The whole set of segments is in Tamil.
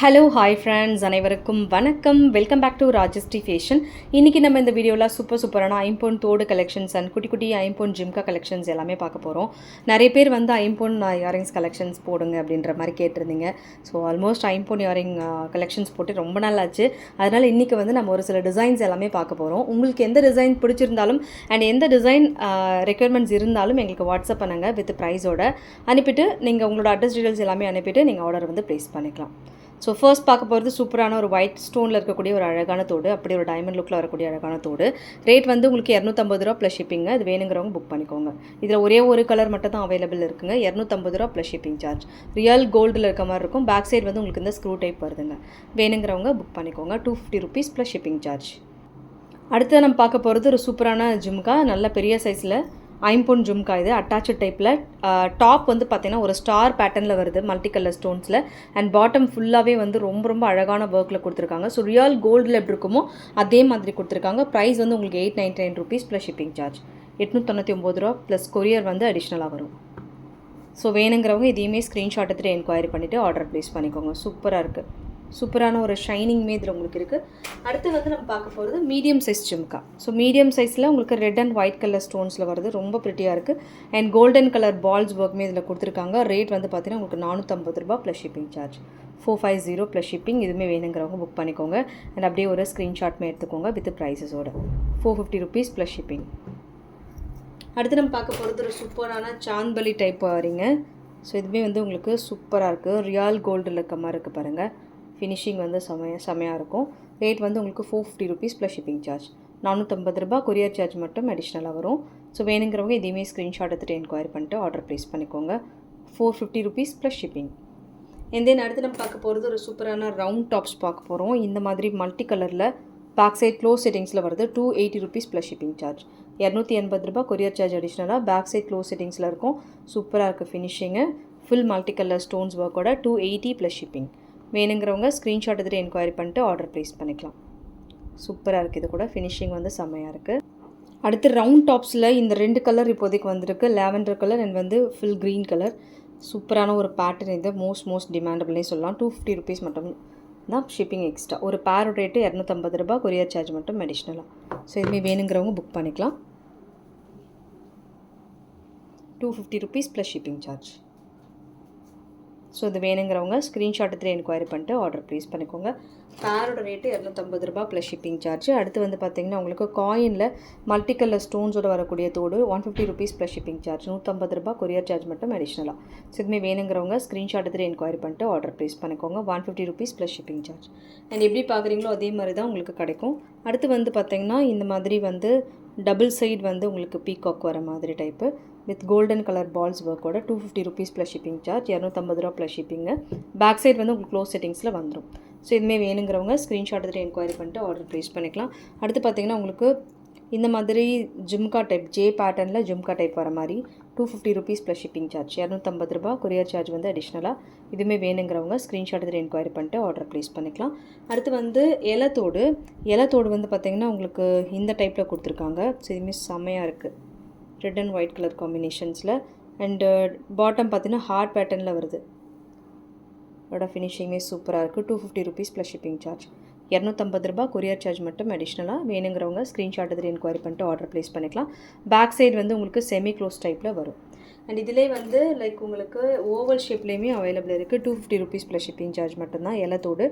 ஹலோ ஹாய் ஃப்ரெண்ட்ஸ் அனைவருக்கும் வணக்கம். Welcome back to Rajasthi fashion இன்றைக்கி நம்ம இந்த வீடியோவில் சூப்பர் சூப்பரான ஐம்பொன் தோடு கலெக்ஷன்ஸ் அண்ட் குட்டி குட்டி ஐம்பொன் ஜிம்கா கலெக்ஷன்ஸ் எல்லாமே பார்க்க போகிறோம் நிறைய பேர் வந்து ஐம்பொன் இயரிங்ஸ் கலெக்ஷன்ஸ் போடுங்க அப்படின்ற மாதிரி கேட்டிருந்தீங்க. ஸோ ஆல்மோஸ்ட் ஐம்பொன் இயரிங் கலெக்ஷன்ஸ் போட்டு ரொம்ப நாள் ஆச்சு அதனால் இன்றைக்கி வந்து நம்ம ஒரு சில டிசைன்ஸ் எல்லாமே பார்க்க போகிறோம் உங்களுக்கு எந்த டிசைன் பிடிச்சிருந்தாலும் அண்ட் எந்த டிசைன் ரெக்குயர்மெண்ட்ஸ் இருந்தாலும் எங்களுக்கு வாட்ஸ்அப் பண்ணுங்கள் வித் ப்ரைஸோட அனுப்பிட்டு நீங்கள் உங்களோட அட்ரஸ் டீடைல்ஸ் எல்லாமே அனுப்பிட்டு நீங்கள் ஆர்டர் வந்து ப்ளேஸ் பண்ணிக்கலாம். ஸோ ஃபர்ஸ்ட் பார்க்க போகிறது சூப்பரான ஒரு ஒயிட் ஸ்டோனில் இருக்கக்கூடிய ஒரு அழகான தோடு. அப்படி ஒரு டைமண்ட் லுக்கில் வரக்கூடிய அழகான தோடு. ரேட் வந்து உங்களுக்கு இரநூத்தம்பது ரூபா ப்ளஸ் ஷிப்பிங்க அது வேணுங்கிறவங்க புக் பண்ணிக்கோங்க. இதில் ஒரே ஒரு கலர் மட்டும் தான் அவைலபிள் இருக்குங்க. இரநூத்தம்பது ரூபா ப்ளஸ் ஷிப்பிங் சார்ஜ் ரியல் கோல்டில் இருக்க மாதிரி இருக்கும். பேக் சைடு வந்து உங்களுக்கு இந்த ஸ்க்ரூ டைப் வருதுங்க. வேணுங்கிறவங்க புக் பண்ணிக்கோங்க. Two fifty rupees plus shipping charge அடுத்து நம்ம பார்க்க போகிறது ஒரு சூப்பரான ஜிம்கா. நல்ல பெரிய சைஸில் ஐம்பொன் ஜும்கா இது அட்டாச் டைப்பில் டாப் வந்து பார்த்தீங்கன்னா ஒரு ஸ்டார் பேட்டர்னில் வருது மல்டி கலர் ஸ்டோன்ஸில் அண்ட் பாட்டம் ஃபுல்லாகவே வந்து ரொம்ப ரொம்ப அழகான ஒர்க்கில் கொடுத்துருக்காங்க. ஸோ ரியல் கோல்டில் எப்படி இருக்குமோ அதே மாதிரி கொடுத்துருக்காங்க. ப்ரைஸ் வந்து உங்களுக்கு eight ninety nine rupees plus shipping charge எட்நூற்றி ஒம்பது ரூபா ப்ளஸ் கொரியர் வந்து அடிஷ்னலாக வரும். ஸோ வேணுங்கிறவங்க இதையுமே ஸ்க்ரீன்ஷாட் எடுத்துகிட்டு என்கொயரி பண்ணிவிட்டு ஆர்டர் ப்ளேஸ் பண்ணிக்கோங்க. சூப்பராக இருக்குது சூப்பரான ஒரு ஷைனிங்மே இதில் உங்களுக்கு இருக்குது அடுத்து வந்து நம்ம பார்க்க போகிறது medium size jhumka so medium சைஸில் உங்களுக்கு ரெட் அண்ட் ஒயிட் கலர் ஸ்டோன்ஸில் வருது ரொம்ப ப்ரிட்டியாக இருக்குது அண்ட் கோல்டன் கலர் பால்ஸ் ஒர்க்குமே இதில் கொடுத்துருக்காங்க. ரேட் வந்து பார்த்தீங்கன்னா உங்களுக்கு நானூற்றம்பது ரூபா plus shipping charge four five zero plus shipping இதுவுமே வேணுங்கிறவங்க புக் பண்ணிக்கோங்க. அண்ட் அப்படியே ஒரு ஸ்க்ரீன்ஷாட்மே எடுத்துக்கோங்க with ப்ரைஸஸோட four fifty rupees plus shipping அடுத்து நம்ம பார்க்க போகிறது ஒரு சூப்பரான சாந்த்பலி டைப் வரீங்க ஸோ இதுவுமே வந்து உங்களுக்கு சூப்பராக இருக்குது ரியால் கோல்டில் இருக்க மாதிரி இருக்குது பாருங்கள் ஃபினிஷிங் வந்து செமைய செமையாக இருக்கும். ரேட் வந்து உங்களுக்கு four fifty rupees plus shipping charge நானூற்றம்பது ரூபா கொரியர் சார்ஜ் மட்டும் அடிஷ்னலாக வரும். ஸோ வேணுங்கிறவங்க இதையுமே ஸ்க்ரீன்ஷாட் எடுத்துகிட்டு என்கொயரி பண்ணிட்டு ஆர்டர் ப்ளேஸ் பண்ணிக்கோங்க. Four fifty rupees plus shipping and then அடுத்து நம்ம பார்க்க போகிறது ஒரு சூப்பரான ரவுண்ட் டாப்ஸ் பார்க்க போகிறோம் இந்த மாதிரி மல்டி கலரில் பேக் சைட் க்ளோஸ் செட்டிங்ஸில் வருது two eighty rupees plus shipping charge இரநூத்தி எண்பது ரூபா கொரியர் சார்ஜ் அடிஷ்னலாக பேக் சைட் க்ளோஸ் செட்டிங்ஸில் இருக்கும். சூப்பராக இருக்குது finishing full multi colour stones ஒர்க்கோட two eighty plus shipping வேணுங்கிறவங்க ஸ்க்ரீன்ஷாட் எடுத்துகிட்டு என்கொயரி பண்ணிட்டு ஆர்டர் ப்ளேஸ் பண்ணிக்கலாம். சூப்பராக இருக்குது இது கூட ஃபினிஷிங் வந்து செம்மையாக இருக்குது அடுத்து ரவுண்ட் டாப்ஸில் இந்த ரெண்டு கலர் இப்போதைக்கு வந்திருக்கு. லேவெண்டர் கலர் அண்ட் வந்து ஃபுல் க்ரீன் கலர் சூப்பரான ஒரு பேட்டர்ன் இது. மோஸ்ட் மோஸ்ட் டிமாண்டபிள்னே சொல்லலாம். டூ ஃபிஃப்டி ருபீஸ் மட்டும் தான் ஷிப்பிங் எக்ஸ்ட்ரா ஒரு பேரோட ரேட்டு இரநூத்தம்பது ரூபா கொரியர் சார்ஜ் மட்டும் அடிஷ்னலாக ஸோ இதுமாரி வேணுங்கிறவங்க புக் பண்ணிக்கலாம். Two fifty rupees plus shipping charge so இது வேணுங்கிறவங்க ஸ்க்ரீன்ஷாட் எடுத்துகிட்டு என்கொயரி பண்ணிட்டு ஆர்டர் ப்ளேஸ் பண்ணிக்கோங்க. பேரோட ரேட்டு இரநூத்தம்பது ரூபா ப்ளஸ் ஷிப்பிங் சார்ஜ் அடுத்து வந்து பார்த்தீங்கன்னா உங்களுக்கு காயினில் மல்டி கலர் ஸ்டோன்ஸோட வரக்கூடிய தோடு one fifty rupees plus shipping charge நூற்றம்பது ரூபா கொரியர் சார்ஜ் மட்டும் அடிஷ்னலாக ஸோ இதுமே வேணுங்கிறவங்க ஸ்க்ரீன்ஷாட் எடுத்துகிட்டு என்கொயரி பண்ணிட்டு ஆர்டர் ப்ளேஸ் பண்ணிக்கோங்க. One fifty rupees plus shipping charge and எப்படி பார்க்குறீங்களோ அதே மாதிரி தான் உங்களுக்கு கிடைக்கும். அடுத்து வந்து பார்த்தீங்கன்னா இந்த மாதிரி வந்து டபுள் சைடு வந்து உங்களுக்கு பீகாக் வர மாதிரி type with golden colour balls ஒர்க்கோட two fifty rupees plus shipping charge இரநூத்தம்பது ரூபா ப்ளஸ் ஷிப்பிங்கு பேக் சைட் வந்து உங்களுக்கு க்ளோஸ் செட்டிங்ஸில் வந்துடும் ஸோ இதுமே வேணுங்கிறவங்க ஸ்க்ரீன்ஷாட் எடுத்துகிட்டு என்கொயரி பண்ணிட்டு ஆர்டர் ப்ளேஸ் பண்ணிக்கலாம். அடுத்து பார்த்தீங்கன்னா உங்களுக்கு இந்த மாதிரி ஜிம்கா டைப் ஜே பேட்டர்னில் ஜிம்கா டைப் வர மாதிரி two fifty rupees plus shipping charge இரநூத்தம்பது ரூபா கொரியர் சார்ஜ் வந்து அடிஷ்னலாக இதுவுமே வேணுங்கிறவங்க ஸ்க்ரீன்ஷாட் எடுத்துகிட்டு என்கொயரி பண்ணிட்டு ஆர்டர் ப்ளேஸ் பண்ணிக்கலாம். அடுத்து வந்து இலத்தோடு இலத்தோடு வந்து பார்த்திங்கன்னா உங்களுக்கு இந்த டைப்பில் கொடுத்துருக்காங்க. ஸோ இதுவுமே செம்மையாக இருக்குது ரெட் அண்ட் ஒயிட் கலர் காம்பினேஷன்ஸில் அண்டு பாட்டம் பார்த்தீங்கன்னா ஹார்ட் பேட்டர்னில் வருது. அதோட ஃபினிஷிங்கே சூப்பராக இருக்குது two fifty rupees plus shipping charge இரநூத்தம்பது ரூபா கொரியர் சார்ஜ் மட்டும் அடிஷ்னலாக வேணுங்கிறவங்க ஸ்க்ரீன்ஷாட் இதில் என்கொயரி பண்ணிட்டு ஆர்டர் ப்ளேஸ் பண்ணிக்கலாம். பேக் சைடு வந்து உங்களுக்கு செமி க்ளோஸ் டைப்பில் வரும். அண்ட் இதிலே வந்து லைக் உங்களுக்கு ஓவல் ஷேப்லேயுமே அவைலபிள் இருக்குது two fifty rupees plus shipping charge மட்டும்தான் இலத்தோடு.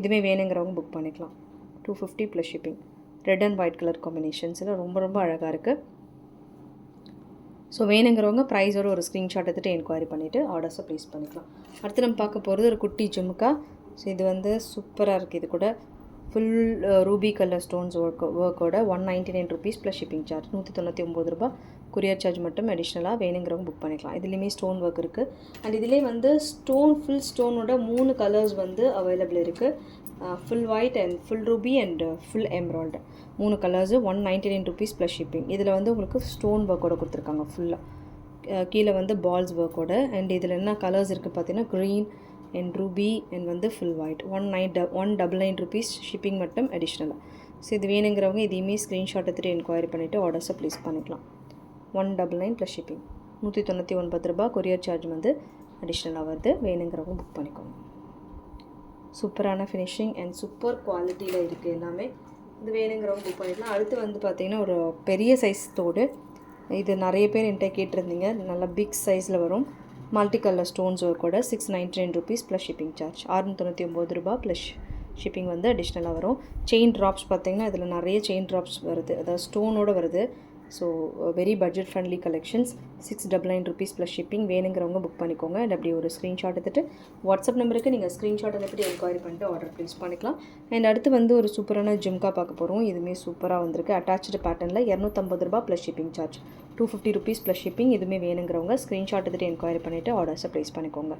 இதுவுமே வேணுங்கிறவங்க புக் பண்ணிக்கலாம். Two fifty plus shipping red and white colour காம்பினேஷன்ஸில் ரொம்ப ரொம்ப அழகாக இருக்குது ஸோ வேணுங்கிறவங்க ப்ரைஸோட ஒரு ஸ்க்ரீன்ஷாட் எடுத்துகிட்டு என்கொயரி பண்ணிவிட்டு ஆர்டர்ஸை ப்ளேஸ் பண்ணிக்கலாம். அடுத்து நம்ம பார்க்க போகிறது ஒரு குட்டி ஜுமுக்கா. ஸோ இது வந்து சூப்பராக இருக்குது இது கூட full ruby colour stones work ஒர்க்கோட one ninety nine rupees plus shipping charge நூற்றி தொண்ணூற்றி ஒம்பது ரூபா. கொரியர் சார்ஜ் மட்டும் அடிஷ்னலாக வேணுங்கிறவங்க புக் பண்ணிக்கலாம். இதுலேயுமே ஸ்டோன் ஒர்க் இருக்குது அண்ட் இதிலே வந்து ஸ்டோன் ஃபுல் ஸ்டோனோட மூணு கலர்ஸ் வந்து அவைலபிள் இருக்குது full white and full ruby and full emerald மூணு colours one ninety nine rupees plus shipping இதில் வந்து உங்களுக்கு ஸ்டோன் ஒர்க்கோட கொடுத்துருக்காங்க ஃபுல்லாக கீழே வந்து பால்ஸ் ஒர்க்கோட அண்ட் இதில் என்ன கலர்ஸ் இருக்குது பார்த்தீங்கன்னா க்ரீன் அண்ட் ரூபி அண்ட் வந்து ஃபுல் ஒயிட் ஒன் நைன் ட one double nine rupees shipping மட்டும் அடிஷ்னலாக ஸோ இது வேணுங்கிறவங்க இதையுமே ஸ்க்ரீன்ஷாட் எடுத்துகிட்டு என்கொயரி பண்ணிவிட்டு ஆர்டர்ஸை ப்ளேஸ் பண்ணிக்கலாம். One double nine plus shipping நூற்றி தொண்ணூற்றி ஒன்பது ரூபா கொரியர் சார்ஜ் வந்து அடிஷ்னலாக வருது. வேணுங்கிறவங்க புக் பண்ணிக்கோங்க. சூப்பரான ஃபினிஷிங் அண்ட் சூப்பர் குவாலிட்டியில் இருக்குது எல்லாமே. இது வேணுங்கிறவங்க புக் பண்ணிக்கலாம் அடுத்து வந்து பார்த்திங்கன்னா ஒரு பெரிய சைஸ் தோடு. இது நிறைய பேர் என்கிட்ட கேட்டிருந்தீங்க. நல்லா பிக் சைஸில் வரும். மல்டி கலர் ஸ்டோன்ஸ் கூட. Six ninety nine rupees plus shipping charge அறுநூற்றி ஒம்பது ரூபா ப்ளஸ் ஷிப்பிங் வந்து அடிஷ்னலாக வரும். செயின் ட்ராப்ஸ் பார்த்தீங்கன்னா இதில் நிறைய செயின் ட்ராப்ஸ் வருது. அதாவது ஸ்டோனோட வருது. So very budget friendly collections six double nine rupees plus shipping வேணுங்கிறவங்க புக் பண்ணிக்கோங்க. அண்ட் அப்படி ஒரு ஸ்க்ரீன்ஷாட் எடுத்துகிட்டு வாட்ஸ்அப் நம்பருக்கு நீங்கள் ஸ்க்ரீன்ஷாட் எடுத்துகிட்டு என்கொயரி பண்ணிட்டு ஆர்டர் ப்ளேஸ் பண்ணிக்கலாம். அண்ட் அடுத்து வந்து ஒரு சூப்பரான ஜிம்கா பார்க்க போகிறோம் இதுவுமே சூப்பராக வந்திருக்கு. அட்டாச்சு பேட்டர்னில் இரநூத்தம்பது ரூபா plus shipping charge two fifty rupees plus shipping இதுவுமே வேணுங்கிறவங்க ஸ்க்ரீன்ஷாட் எடுத்துகிட்டு என்கொயரி பண்ணிவிட்டு ஆர்டர்ஸை ப்ளேஸ் பண்ணிக்கோங்க.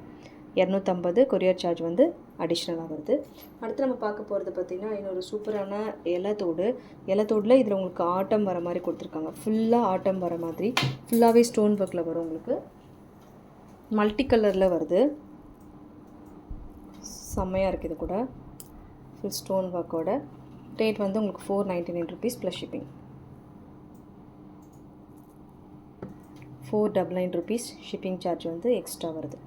இரநூத்தம்பது கொரியர் சார்ஜ் வந்து அடிஷ்னலாக வருது. அடுத்து நம்ம பார்க்க போகிறது பார்த்திங்கன்னா இன்னொரு சூப்பரான இலத்தோடு. இலத்தோடில் இதில் உங்களுக்கு ஆட்டம் வர மாதிரி கொடுத்துருக்காங்க. ஃபுல்லாக ஆட்டம் வர மாதிரி. ஃபுல்லாகவே ஸ்டோன் ஒர்க்கில் வரும் உங்களுக்கு. மல்டி கலரில் வருது. செம்மையாக இருக்குது இது கூட. ஃபுல் ஸ்டோன் ஒர்க்கோட ரேட் வந்து உங்களுக்கு four ninety nine rupees plus shipping four double nine rupees shipping charge வந்து எக்ஸ்ட்ரா வருது.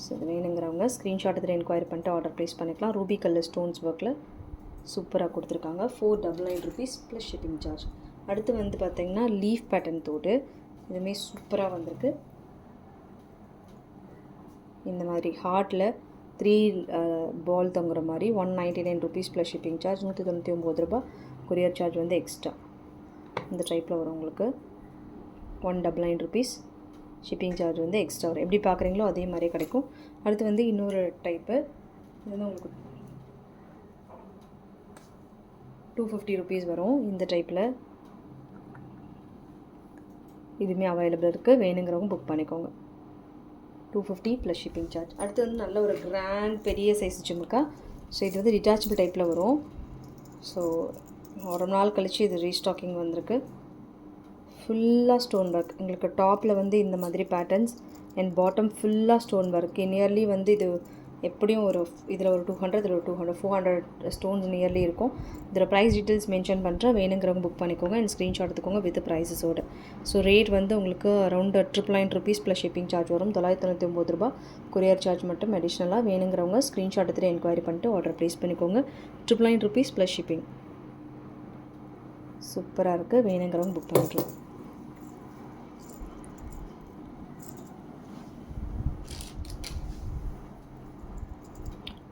ஸோ இது வேணுங்கிறவங்க ஸ்க்ரீன்ஷாட் இதில் என்கொயரி பண்ணிட்டு ஆர்டர் ப்ளேஸ் பண்ணிக்கலாம். ரூபி கலர் ஸ்டோன்ஸ் ஒர்க்கில் சூப்பராக கொடுத்துருக்காங்க. Four double nine rupees plus shipping charge அடுத்து வந்து பார்த்திங்கன்னா லீஃப் பேட்டர்ன் தோடு. இதுவுமே சூப்பராக வந்திருக்கு. இந்த மாதிரி ஹார்ட்டில் த்ரீ பால் தங்குற மாதிரி one ninety nine rupees plus shipping charge நூற்றி தொண்ணூற்றி ஒம்பது ரூபா கொரியர் சார்ஜ் வந்து எக்ஸ்ட்ரா இந்த டைப்பில் வரும் உங்களுக்கு. One double nine rupees shipping charge வந்து எக்ஸ்ட்ரா வரும். எப்படி பார்க்குறீங்களோ அதே மாதிரியே கிடைக்கும். அடுத்து வந்து இன்னொரு டைப்பு இது வந்து உங்களுக்கு டூ ஃபிஃப்டி ருபீஸ் வரும் இந்த டைப்பில் இதுவுமே அவைலபிள் இருக்குது வேணுங்கிறவங்க புக் பண்ணிக்கோங்க. Two fifty plus shipping charge அடுத்து வந்து நல்ல ஒரு கிராண்ட் பெரிய சைஸ் ஜிம்முக்கா ஸோ இது வந்து டிட்டாச்சபிள் டைப்பில் வரும். ஸோ ஒரு நாள் கழித்து இது ரீஸ்டாக்கிங் வந்திருக்கு. ஃபுல்லாக ஸ்டோன் ஒர்க் எங்களுக்கு டாப்பில் வந்து இந்த மாதிரி பேட்டர்ன்ஸ் அண்ட் பாட்டம் ஃபுல்லாக ஸ்டோன் ஒர்க் நியர்லி வந்து இது எப்படியும் ஒரு இதில் ஒரு டூ ஹண்ட்ரட் இதில் ஒரு two hundred four hundred stones nearly இருக்கும். இதில் ப்ரைஸ் டீட்டெயில்ஸ் மென்ஷன் பண்ணுறேன் வேணுங்கிறவங்க புக் பண்ணிக்கோங்க அண்ட் ஸ்க்ரீன்ஷாட் எடுத்துக்கோங்க வித் ப்ரைஸஸோடு ஸோ ரேட் வந்து உங்களுக்கு around triple nine rupees plus shipping charge வரும். தொள்ளாயிரத்தி தொண்ணூற்றி ஒம்பது ரூபா. கொரியர் சார்ஜ் மட்டும் அடிஷ்னலாக வேணுங்கிறவங்க ஸ்க்ரீன்ஷாட் எடுத்துகிட்டு என்கொயரி பண்ணிட்டு ஆர்டர் ப்ளேஸ் பண்ணிக்கோங்க. Triple nine rupees plus shipping சூப்பராக இருக்குது வேணுங்கிறவங்க புக் பண்ணிக்கலாம்.